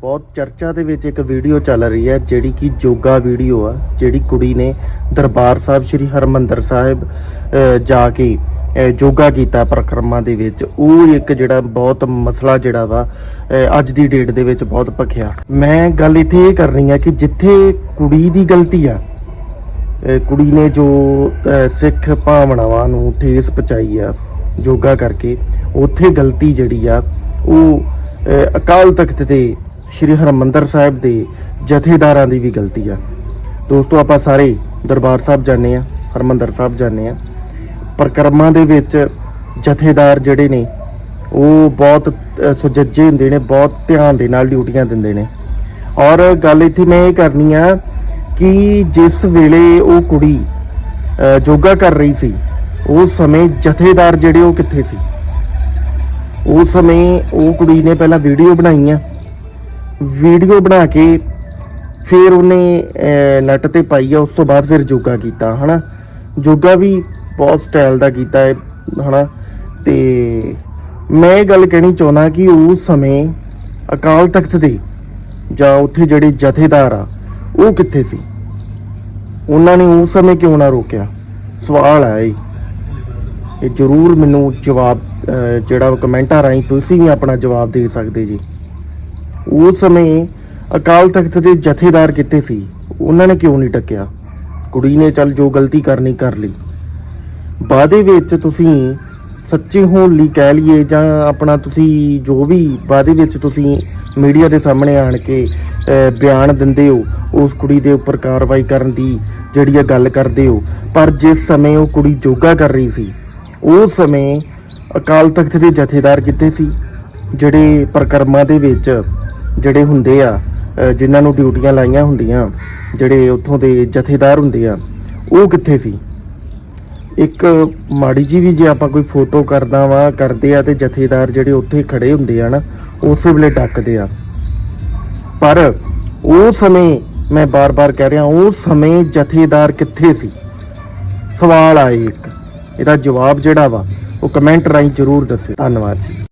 ਬਹੁਤ ਚਰਚਾ ਦੇ ਵਿੱਚ ਇੱਕ ਵੀਡੀਓ ਚੱਲ ਰਹੀ ਹੈ ਜਿਹੜੀ ਕਿ ਜੋਗਾ ਵੀਡੀਓ ਆ ਜਿਹੜੀ ਕੁੜੀ ਨੇ ਦਰਬਾਰ ਸਾਹਿਬ ਸ੍ਰੀ ਹਰਮੰਦਰ ਸਾਹਿਬ ਜਾ ਕੇ ਅਹ, ਯੋਗਾ ਕੀਤਾ ਪ੍ਰਕਰਮਾਂ ਦੇ ਵਿੱਚ। ਉਹ ਇੱਕ ਜਿਹੜਾ ਬਹੁਤ ਮਸਲਾ ਜਿਹੜਾ ਵਾ ਅੱਜ ਦੀ ਡੇਟ ਦੇ ਵਿੱਚ ਬਹੁਤ ਭਖਿਆ। ਮੈਂ ਗੱਲ ਇੱਥੇ ਇਹ ਕਰਨੀ ਆ ਕਿ ਜਿੱਥੇ ਕੁੜੀ ਦੀ ਗਲਤੀ ਆ ਕੁੜੀ ਨੇ ਜੋ ਸਿੱਖ ਭਾਵਨਾਵਾਂ ਨੂੰ ਠੇਸ ਪਹੁੰਚਾਈ ਆ ਯੋਗਾ ਕਰਕੇ ਉੱਥੇ ਗਲਤੀ ਜਿਹੜੀ ਆ ਉਹ ਅਕਾਲ ਤਖਤ ਦੇ ਸ੍ਰੀ ਹਰਮੰਦਰ ਸਾਹਿਬ ਦੇ ਜਥੇਦਾਰਾਂ ਦੀ ਵੀ ਗਲਤੀ ਆ। ਦੋਸਤੋ ਆਪਾਂ ਸਾਰੇ ਦਰਬਾਰ ਸਾਹਿਬ ਜਾਂਦੇ ਆ ਹਰਮੰਦਰ ਸਾਹਿਬ ਜਾਂਦੇ ਆ। ਪ੍ਰਕਰਮਾਂ ਦੇ ਵਿੱਚ ਜਥੇਦਾਰ ਜਿਹੜੇ ਨੇ ਉਹ ਬਹੁਤ ਸੁਜੱਜੇ ਹੁੰਦੇ ਨੇ ਬਹੁਤ ਧਿਆਨ ਦੇ ਨਾਲ ਡਿਊਟੀਆਂ ਦਿੰਦੇ ਨੇ। ਔਰ ਗੱਲ ਇੱਥੇ ਮੈਂ ਇਹ ਕਰਨੀ ਆ ਕਿ ਜਿਸ ਵੇਲੇ ਉਹ ਕੁੜੀ ਅਹ, ਯੋਗਾ ਕਰ ਰਹੀ ਸੀ ਉਸ ਸਮੇਂ ਜਥੇਦਾਰ ਜਿਹੜੇ ਉਹ ਕਿੱਥੇ ਸੀ? ਉਸ ਸਮੇਂ ਉਹ ਕੁੜੀ ਨੇ ਪਹਿਲਾਂ ਵੀਡੀਓ ਬਣਾਈ ਆ ਵੀਡੀਓ ਬਣਾ ਕੇ ਫਿਰ ਉਹਨੇ ਅਹ, ਨੈਟ ਤੇ ਪਾਈ ਆ ਉਸ ਤੋਂ ਬਾਅਦ ਫਿਰ ਯੋਗਾ ਕੀਤਾ ਹਨਾ? ਯੋਗਾ ਵੀ ਬਹੁਤ ਸਟਾਈਲ ਦਾ ਕੀਤਾ ਹੈ ਹਨਾ? ਤੇ ਮੈਂ ਇਹ ਗੱਲ ਕਹਿਣੀ ਚਾਹੁੰਦਾ ਕਿ ਉਸ ਸਮੇਂ ਅਕਾਲ ਤਖਤ ਦੇ ਜਾਂ ਉੱਥੇ ਜਿਹੜੇ ਜਥੇਦਾਰ ਆ ਉਹ ਕਿੱਥੇ ਸੀ? ਉਹਨਾਂ ਨੇ ਉਸ ਸਮੇਂ ਕਿਉਂ ਨਾ ਰੋਕਿਆ? ਸਵਾਲ ਹੈ ਇਹ। ਇਹ ਜ਼ਰੂਰ ਮੈਨੂੰ ਜਵਾਬ ਜਿਹੜਾ ਕਮੈਂਟਾਂ ਰਾਹੀਂ ਤੁਸੀਂ ਵੀ ਆਪਣਾ ਜਵਾਬ ਦੇ ਸਕਦੇ ਜੀ। ਉਸ ਸਮੇਂ ਅਕਾਲ ਤਖਤ ਦੇ ਜਥੇਦਾਰ ਕਿੱਥੇ ਸੀ? ਉਹਨਾਂ ਨੇ ਕਿਉਂ ਨਹੀਂ ਟੱਕਿਆ? ਕੁੜੀ ਨੇ ਚੱਲ ਜੋ ਗਲਤੀ ਕਰਨੀ ਕਰ ਲਈ। ਵਾਅਦੇ ਵਿੱਚ ਤੁਸੀਂ ਸੱਚੇ ਹੋਣ ਲਈ ਕਹਿ ਲਈਏ ਜਾਂ ਆਪਣਾ ਤੁਸੀਂ ਜੋ ਵੀ ਵਾਅਦੇ ਵਿੱਚ ਤੁਸੀਂ ਮੀਡੀਆ ਦੇ ਸਾਹਮਣੇ ਆਣ ਕੇ ਬਿਆਨ ਦਿੰਦੇ ਹੋ, ਉਸ ਕੁੜੀ ਦੇ ਉੱਪਰ ਕਾਰਵਾਈ ਕਰਨ ਦੀ ਜਿਹੜੀ ਆ ਗੱਲ ਕਰਦੇ ਹੋ। ਪਰ ਜਿਸ ਸਮੇਂ ਉਹ ਕੁੜੀ ਯੋਗਾ ਕਰ ਰਹੀ ਸੀ, ਉਸ ਸਮੇਂ ਅਕਾਲ ਤਖਤ ਦੇ ਜਥੇਦਾਰ ਕਿੱਥੇ ਸੀ? ਜਿਹੜੇ ਪ੍ਰਕਰਮਾਂ ਦੇ ਵਿੱਚ ਜਿਹੜੇ ਹੁੰਦੇ ਆ ਅਹ, ਜਿਨ੍ਹਾਂ ਨੂੰ ਡਿਊਟੀਆਂ ਲਾਈਆਂ ਹੁੰਦੀਆਂ ਜਿਹੜੇ ਉੱਥੋਂ ਦੇ ਜਥੇਦਾਰ ਹੁੰਦੇ ਆ ਉਹ ਕਿੱਥੇ ਸੀ? ਇੱਕ ਮਾੜੀ ਜੀ ਵੀ ਜੇ ਆਪਾਂ ਕੋਈ ਫੋਟੋ ਕਰਦਾ ਵਾ ਕਰਦੇ ਆ ਤੇ ਜਥੇਦਾਰ ਜਿਹੜੇ ਉੱਥੇ ਖੜੇ ਹੁੰਦੇ ਆ ਨਾ ਉਸੇ ਵੇਲੇ ਡੱਕਦੇ ਆ। ਪਰ ਉਹ ਸਮੇਂ ਮੈਂ ਬਾਰ-ਬਾਰ ਕਹਿ ਰਿਹਾ ਉਹ ਸਮੇਂ ਜਥੇਦਾਰ ਕਿੱਥੇ ਸੀ? ਸਵਾਲ ਆਏ ਇੱਕ। ਇਹਦਾ ਜਵਾਬ ਜਿਹੜਾ ਵਾ ਉਹ ਕਮੈਂਟ ਰਾਹੀਂ ਜ਼ਰੂਰ ਦੱਸੇ ਧੰਨਵਾਦ ਜੀ।